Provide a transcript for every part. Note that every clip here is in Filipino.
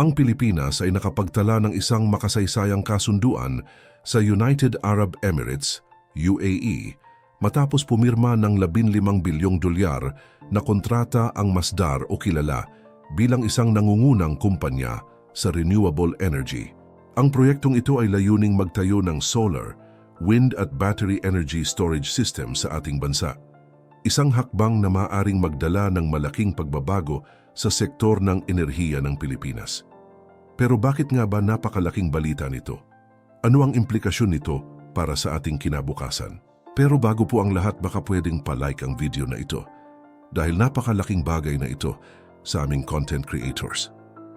Ang Pilipinas ay nakapagtala ng isang makasaysayang kasunduan sa United Arab Emirates, UAE, matapos pumirma ng 15 bilyong dolyar na kontrata ang Masdar o kilala bilang isang nangungunang kumpanya sa renewable energy. Ang proyektong ito ay layuning magtayo ng solar, wind at battery energy storage system sa ating bansa. Isang hakbang na maaring magdala ng malaking pagbabago sa sektor ng enerhiya ng Pilipinas. Pero bakit nga ba napakalaking balita nito? Ano ang implikasyon nito para sa ating kinabukasan? Pero bago po ang lahat baka pwedeng palike ang video na ito dahil napakalaking bagay na ito sa aming content creators.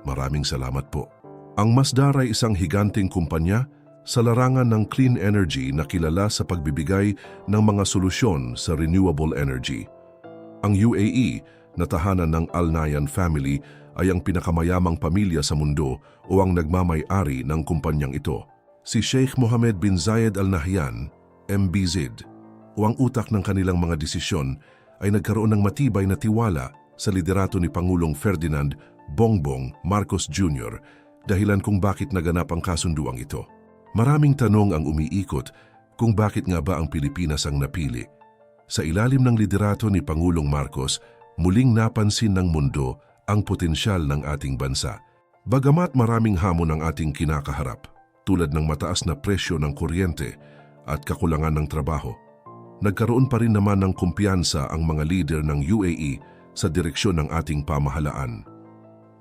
Maraming salamat po. Ang Masdar ay isang higanting kumpanya sa larangan ng clean energy na kilala sa pagbibigay ng mga solusyon sa renewable energy. Ang UAE na tahanan ng Al Nahyan family ay ang pinakamayamang pamilya sa mundo o ang nagmamay-ari ng kumpanyang ito. Si Sheikh Mohammed bin Zayed Al Nahyan, MBZ, o ang utak ng kanilang mga desisyon ay nagkaroon ng matibay na tiwala sa liderato ni Pangulong Ferdinand Bongbong Marcos Jr. dahilan kung bakit naganap ang kasunduang ito. Maraming tanong ang umiikot kung bakit nga ba ang Pilipinas ang napili. Sa ilalim ng liderato ni Pangulong Marcos, muling napansin ng mundo ang potensyal ng ating bansa. Bagamat maraming hamon ang ating kinakaharap, tulad ng mataas na presyo ng kuryente at kakulangan ng trabaho, nagkaroon pa rin naman ng kumpiyansa ang mga leader ng UAE sa direksyon ng ating pamahalaan.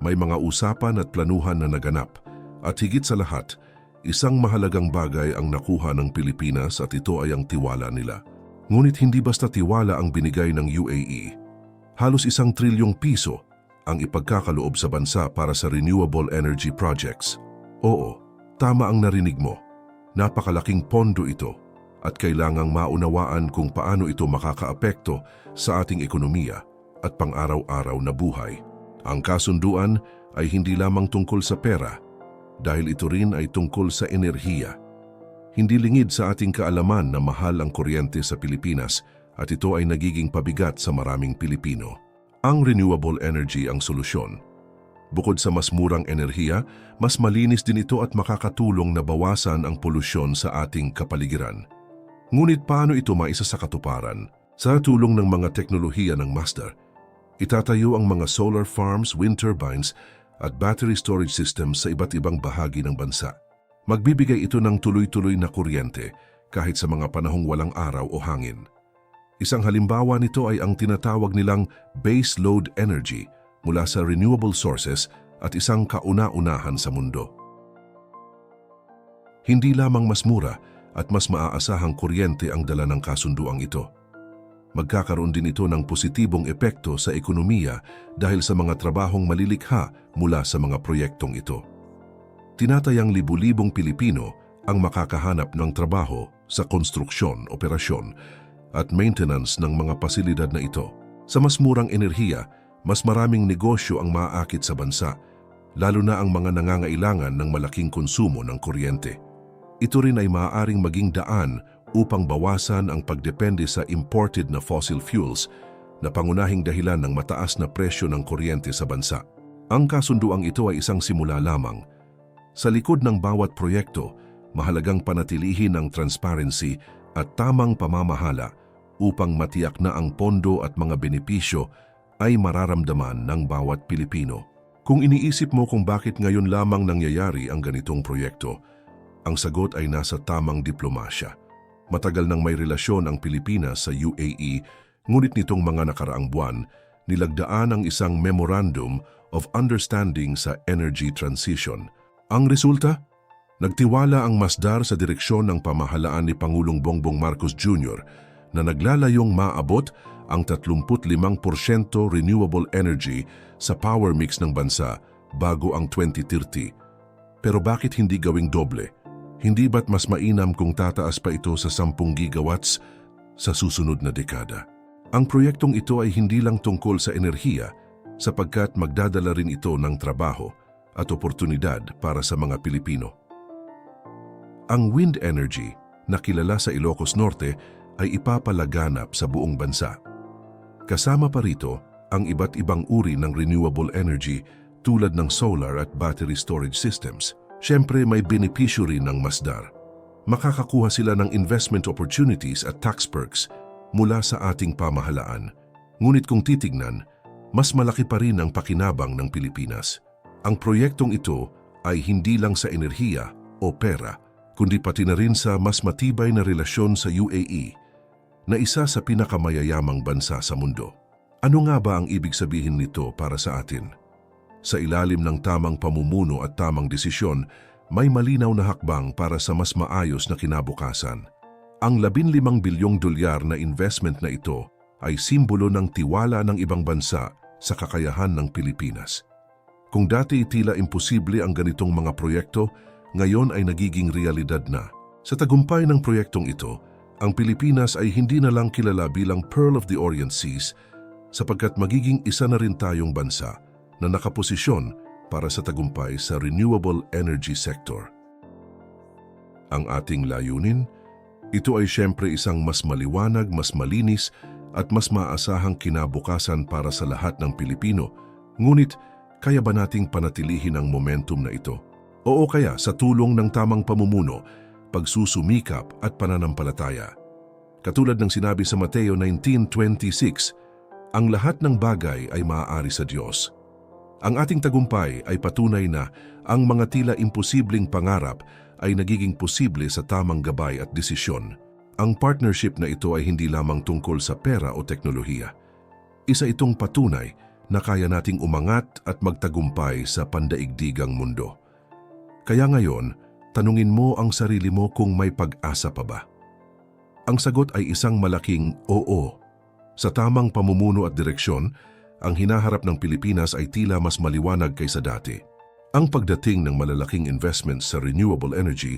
May mga usapan at planuhan na naganap at higit sa lahat, isang mahalagang bagay ang nakuha ng Pilipinas at ito ay ang tiwala nila. Ngunit hindi basta tiwala ang binigay ng UAE. Halos isang trilyong piso ang ipagkakaloob sa bansa para sa renewable energy projects. Oo, tama ang narinig mo. Napakalaking pondo ito at kailangang maunawaan kung paano ito makakaapekto sa ating ekonomiya at pang-araw-araw na buhay. Ang kasunduan ay hindi lamang tungkol sa pera dahil ito rin ay tungkol sa enerhiya. Hindi lingid sa ating kaalaman na mahal ang kuryente sa Pilipinas at ito ay nagiging pabigat sa maraming Pilipino. Ang renewable energy ang solusyon. Bukod sa mas murang enerhiya, mas malinis din ito at makakatulong na bawasan ang polusyon sa ating kapaligiran. Ngunit paano ito maisa sa katuparan? Sa tulong ng mga teknolohiya ng Master, itatayo ang mga solar farms, wind turbines at battery storage systems sa iba't ibang bahagi ng bansa. Magbibigay ito ng tuloy-tuloy na kuryente kahit sa mga panahong walang araw o hangin. Isang halimbawa nito ay ang tinatawag nilang base load energy mula sa renewable sources at isang kauna-unahan sa mundo. Hindi lamang mas mura at mas maaasahang kuryente ang dala ng kasunduang ito. Magkakaroon din ito ng positibong epekto sa ekonomiya dahil sa mga trabahong malilikha mula sa mga proyektong ito. Tinatayang libu-libong Pilipino ang makakahanap ng trabaho sa konstruksyon, operasyon at maintenance ng mga pasilidad na ito. Sa mas murang enerhiya, mas maraming negosyo ang maaakit sa bansa, lalo na ang mga nangangailangan ng malaking konsumo ng kuryente. Ito rin ay maaaring maging daan upang bawasan ang pagdepende sa imported na fossil fuels na pangunahing dahilan ng mataas na presyo ng kuryente sa bansa. Ang kasunduang ito ay isang simula lamang. Sa likod ng bawat proyekto, mahalagang panatilihin ang transparency at tamang pamamahala upang matiyak na ang pondo at mga benepisyo ay mararamdaman ng bawat Pilipino. Kung iniisip mo kung bakit ngayon lamang nangyayari ang ganitong proyekto, ang sagot ay nasa tamang diplomasya. Matagal nang may relasyon ang Pilipinas sa UAE, ngunit nitong mga nakaraang buwan, nilagdaan ang isang Memorandum of Understanding sa Energy Transition. Ang resulta? Nagtiwala ang Masdar sa direksyon ng pamahalaan ni Pangulong Bongbong Marcos Jr na naglalayong maabot ang 35% renewable energy sa power mix ng bansa bago ang 2030. Pero bakit hindi gawing doble? Hindi ba't mas mainam kung tataas pa ito sa 10 gigawatts sa susunod na dekada? Ang proyektong ito ay hindi lang tungkol sa enerhiya sapagkat magdadala rin ito ng trabaho at oportunidad para sa mga Pilipino. Ang wind energy na kilala sa Ilocos Norte ay ipapalaganap sa buong bansa. Kasama pa rito ang iba't ibang uri ng renewable energy tulad ng solar at battery storage systems. Siyempre may benepisyo rin ng Masdar. Makakakuha sila ng investment opportunities at tax perks mula sa ating pamahalaan. Ngunit kung titignan, mas malaki pa rin ang pakinabang ng Pilipinas. Ang proyektong ito ay hindi lang sa enerhiya o pera, kundi pati na rin sa mas matibay na relasyon sa UAE na isa sa pinakamayayamang bansa sa mundo. Ano nga ba ang ibig sabihin nito para sa atin? Sa ilalim ng tamang pamumuno at tamang desisyon, may malinaw na hakbang para sa mas maayos na kinabukasan. Ang 15 bilyong dolyar na investment na ito ay simbolo ng tiwala ng ibang bansa sa kakayahan ng Pilipinas. Kung dati tila imposible ang ganitong mga proyekto, ngayon ay nagiging realidad na. Sa tagumpay ng proyektong ito, ang Pilipinas ay hindi na lang kilala bilang Pearl of the Orient Seas sapagkat magiging isa na rin tayong bansa na nakaposisyon para sa tagumpay sa renewable energy sector. Ang ating layunin, ito ay siyempre isang mas maliwanag, mas malinis at mas maasahang kinabukasan para sa lahat ng Pilipino. Ngunit, kaya ba nating panatilihin ang momentum na ito? Oo kaya sa tulong ng tamang pamumuno, pagsusumikap at pananampalataya. Katulad ng sinabi sa Mateo 19.26, ang lahat ng bagay ay maaari sa Diyos. Ang ating tagumpay ay patunay na ang mga tila imposibleng pangarap ay nagiging posible sa tamang gabay at desisyon. Ang partnership na ito ay hindi lamang tungkol sa pera o teknolohiya. Isa itong patunay na kaya nating umangat at magtagumpay sa pandaigdigang mundo. Kaya ngayon, tanungin mo ang sarili mo kung may pag-asa pa ba. Ang sagot ay isang malaking oo. Sa tamang pamumuno at direksyon, ang hinaharap ng Pilipinas ay tila mas maliwanag kaysa dati. Ang pagdating ng malalaking investments sa renewable energy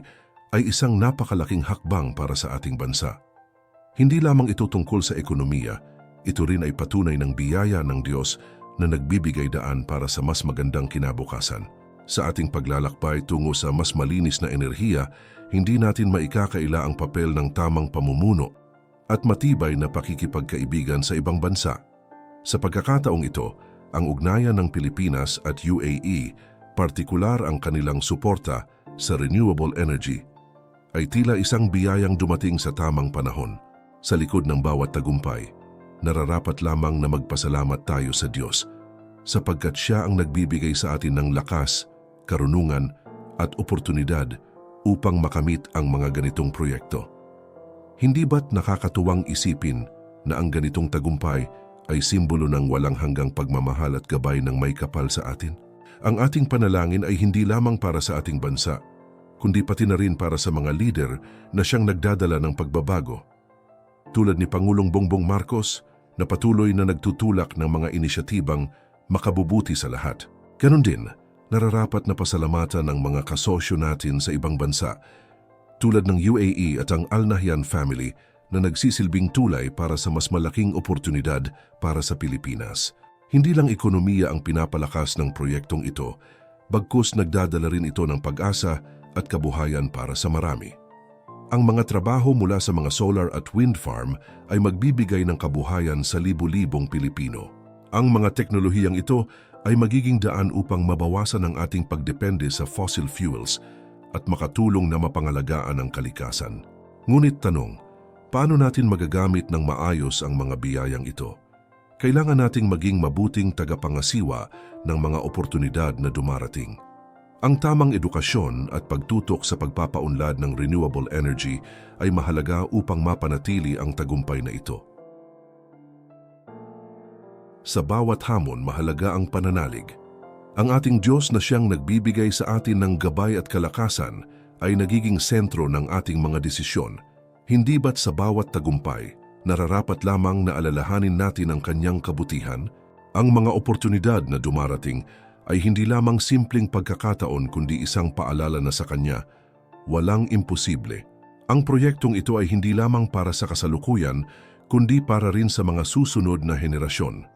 ay isang napakalaking hakbang para sa ating bansa. Hindi lamang ito tungkol sa ekonomiya, ito rin ay patunay ng biyaya ng Diyos na nagbibigay daan para sa mas magandang kinabukasan. Sa ating paglalakbay tungo sa mas malinis na enerhiya, hindi natin maikakaila ang papel ng tamang pamumuno at matibay na pakikipagkaibigan sa ibang bansa. Sa pagkakataong ito, ang ugnayan ng Pilipinas at UAE, partikular ang kanilang suporta sa renewable energy, ay tila isang biyayang dumating sa tamang panahon. Sa likod ng bawat tagumpay, nararapat lamang na magpasalamat tayo sa Diyos sapagkat Siya ang nagbibigay sa atin ng lakas, karunungan at oportunidad upang makamit ang mga ganitong proyekto. Hindi ba't nakakatuwang isipin na ang ganitong tagumpay ay simbolo ng walang hanggang pagmamahal at gabay ng may kapal sa atin. Ang ating panalangin ay hindi lamang para sa ating bansa, kundi pati na rin para sa mga lider na siyang nagdadala ng pagbabago. Tulad ni Pangulong Bongbong Marcos na patuloy na nagtutulak ng mga inisyatibang makabubuti sa lahat. Ganon din, nararapat na pasalamatan ng mga kasosyo natin sa ibang bansa tulad ng UAE at ang Al Nahyan family na nagsisilbing tulay para sa mas malaking oportunidad para sa Pilipinas. Hindi lang ekonomiya ang pinapalakas ng proyektong ito, bagkus nagdadala rin ito ng pag-asa at kabuhayan para sa marami. Ang mga trabaho mula sa mga solar at wind farm ay magbibigay ng kabuhayan sa libu-libong Pilipino. Ang mga teknolohiyang ito ay magiging daan upang mabawasan ang ating pagdepende sa fossil fuels at makatulong na mapangalagaan ang kalikasan. Ngunit tanong, Paano natin magagamit ng maayos ang mga biyayang ito? Kailangan nating maging mabuting tagapangasiwa ng mga oportunidad na dumarating. Ang tamang edukasyon at pagtutok sa pagpapaunlad ng renewable energy ay mahalaga upang mapanatili ang tagumpay na ito. Sa bawat hamon, mahalaga ang pananalig. Ang ating Diyos na siyang nagbibigay sa atin ng gabay at kalakasan ay nagiging sentro ng ating mga desisyon hindi ba't sa bawat tagumpay, nararapat lamang na alalahanin natin ang kanyang kabutihan? Ang mga oportunidad na dumarating ay hindi lamang simpleng pagkakataon kundi isang paalala na sa kanya, walang imposible. Ang proyektong ito ay hindi lamang para sa kasalukuyan, kundi para rin sa mga susunod na henerasyon.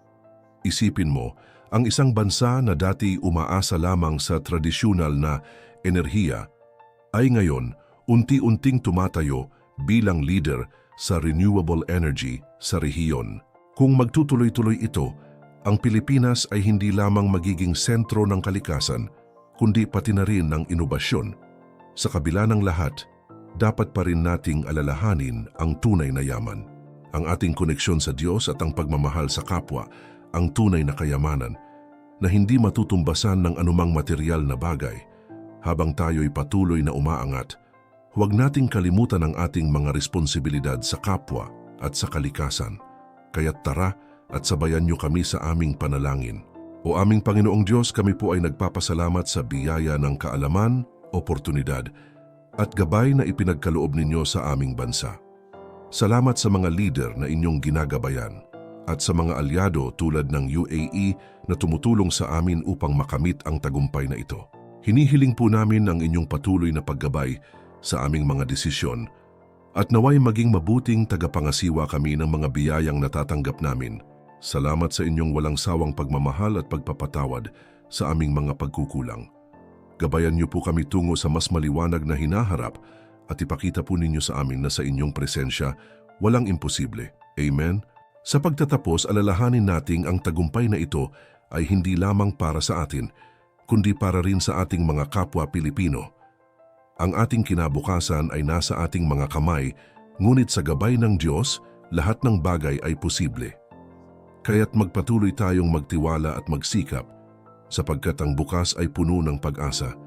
Isipin mo, ang isang bansa na dati umaasa lamang sa tradisyonal na enerhiya ay ngayon unti-unting tumatayo bilang leader sa renewable energy sa rehiyon. Kung magtutuloy-tuloy ito, ang Pilipinas ay hindi lamang magiging sentro ng kalikasan, kundi pati na rin ng inobasyon. Sa kabila ng lahat, dapat pa rin nating alalahanin ang tunay na yaman. Ang ating koneksyon sa Diyos at ang pagmamahal sa kapwa, ang tunay na kayamanan, na hindi matutumbasan ng anumang material na bagay. Habang tayo'y patuloy na umaangat, huwag nating kalimutan ang ating mga responsibilidad sa kapwa at sa kalikasan. Kaya't tara at sabayan niyo kami sa aming panalangin. O aming Panginoong Diyos, kami po ay nagpapasalamat sa biyaya ng kaalaman, oportunidad, at gabay na ipinagkaloob ninyo sa aming bansa. Salamat sa mga leader na inyong ginagabayan at sa mga alyado tulad ng UAE na tumutulong sa amin upang makamit ang tagumpay na ito. Hinihiling po namin ang inyong patuloy na paggabay sa aming mga desisyon at naway maging mabuting tagapangasiwa kami ng mga biyayang natatanggap namin. Salamat sa inyong walang sawang pagmamahal at pagpapatawad sa aming mga pagkukulang. Gabayan niyo po kami tungo sa mas maliwanag na hinaharap at ipakita po ninyo sa amin na sa inyong presensya walang imposible. Amen? Sa pagtatapos, alalahanin nating ang tagumpay na ito ay hindi lamang para sa atin, kundi para rin sa ating mga kapwa Pilipino. Ang ating kinabukasan ay nasa ating mga kamay, ngunit sa gabay ng Diyos, lahat ng bagay ay posible. Kaya't magpatuloy tayong magtiwala at magsikap, sapagkat ang bukas ay puno ng pag-asa